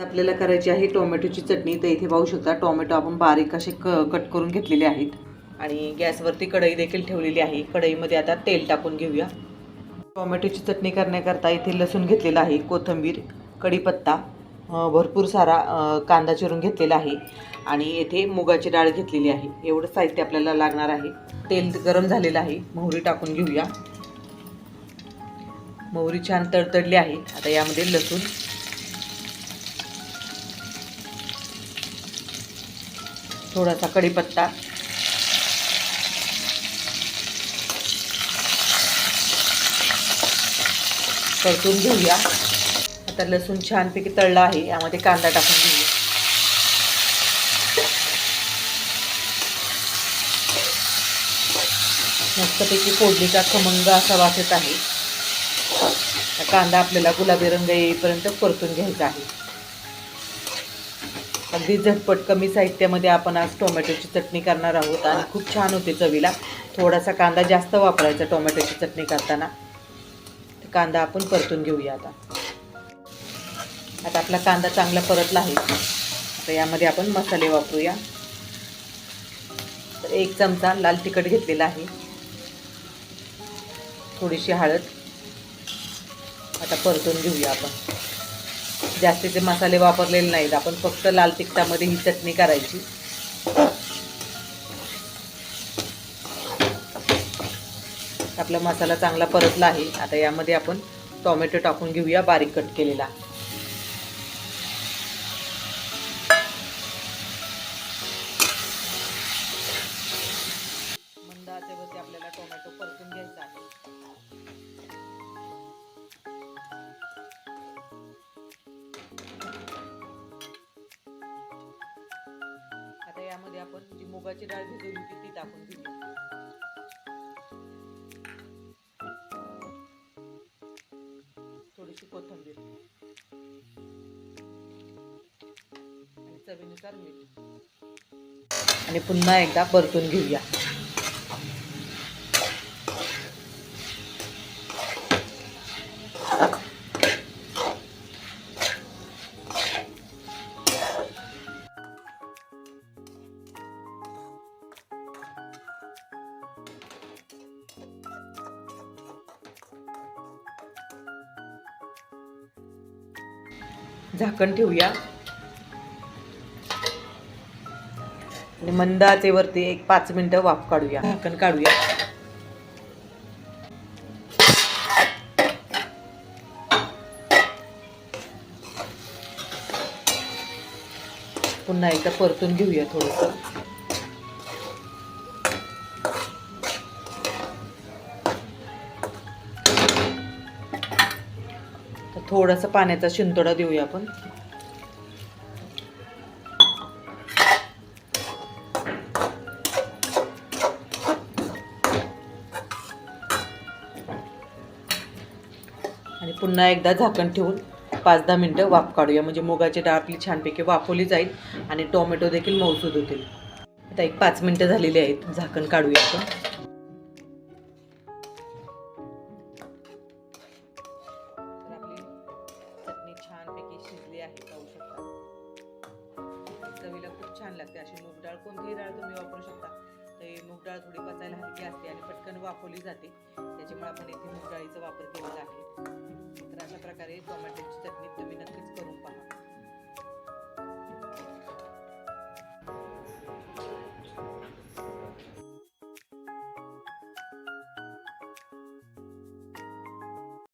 आपल्याला करायची आहे टोमॅटोची चटणी. तर इथे पाहू शकता टोमॅटो आपण बारीक असे क कट करून घेतलेले आहेत. आणि गॅसवरती कढई देखील ठेवलेली आहे. कढईमध्ये आता तेल टाकून घेऊया. टोमॅटोची चटणी करण्याकरता इथे लसूण घेतलेला आहे कोथिंबीर कढीपत्ता भरपूर सारा कांदा चिरून घेतलेला आहे. आणि येथे मुगाची डाळ घेतलेली आहे. एवढं साहित्य आपल्याला लागणार आहे. तेल गरम झालेलं आहे. मोहरी टाकून घेऊया. मोहरी छान तडतडली आहे. आता यामध्ये लसूण थोडासा कढीपत्ता. परतून घेऊया. आता लसूण छानपैकी तळला आहे यामध्ये कांदा टाकून घेऊया. मस्तपैकी फोडणीचा खमंग असा वाचत आहे. कांदा आपल्याला गुलाबी रंग येईपर्यंत परतून घ्यायचा आहे. अगदी झटपट कमी साहित्यामध्ये आपण आज टोमॅटोची चटणी करणार आहोत आणि खूप छान होते चवीला. थोडासा कांदा जास्त वापरायचा टोमॅटोची चटणी करताना. तर कांदा आपण परतून घेऊया आता. आता आपला कांदा चांगला परतला आहे. आता यामध्ये आपण मसाले वापरूया. तर एक चमचा लाल तिखट घेतलेला आहे. थोडीशी हळद. आता परतून घेऊया आपण. जास्तीचे मसाले वापरलेले नाहीत. आपण फक्त लाल तिखटामध्ये ही चटणी करायची. आपला मसाला चांगला परतला आहे. आता यामध्ये आपण टोमॅटो टाकून घेऊया बारीक कट केलेला. आता आपण जी मुगाची डाळ भिजवली होती ती टाकून घेऊया थोडीशी कोथिंबीर. आणि चवीनुसार मीठ. आणि पुन्हा एकदा परतून घेऊया. झाकण ठेवूया. आणि मंद आचेवरती एक पाच मिनटं वाफ काढूया. झाकण काढूया. पुन्हा एकदा परतून घेऊया थोडंसं. थोडासा पाण्याचा शिंतोडा देऊया आपण. आणि पुन्हा एकदा झाकण ठेवून पाच दहा मिनटं वाफ काढूया. म्हणजे मुगाची डाळ आपली छानपैकी वाफवली जाईल आणि टोमॅटो देखील मऊसूद होतील. आता एक पाच मिनटं झालेली आहेत. झाकण काढूया आपण. छान लागते अशी मूग डाळ. कोणतीही डाळ तुम्ही वापरू शकता. तर मूग डाळ थोडी पचायला हलकी असते आणि पटकन वापरली जाते. त्याच्यामुळे आपण इथे मूग डाळीचा वापर केलेला आहे. तर अशा प्रकारे टोमॅटोची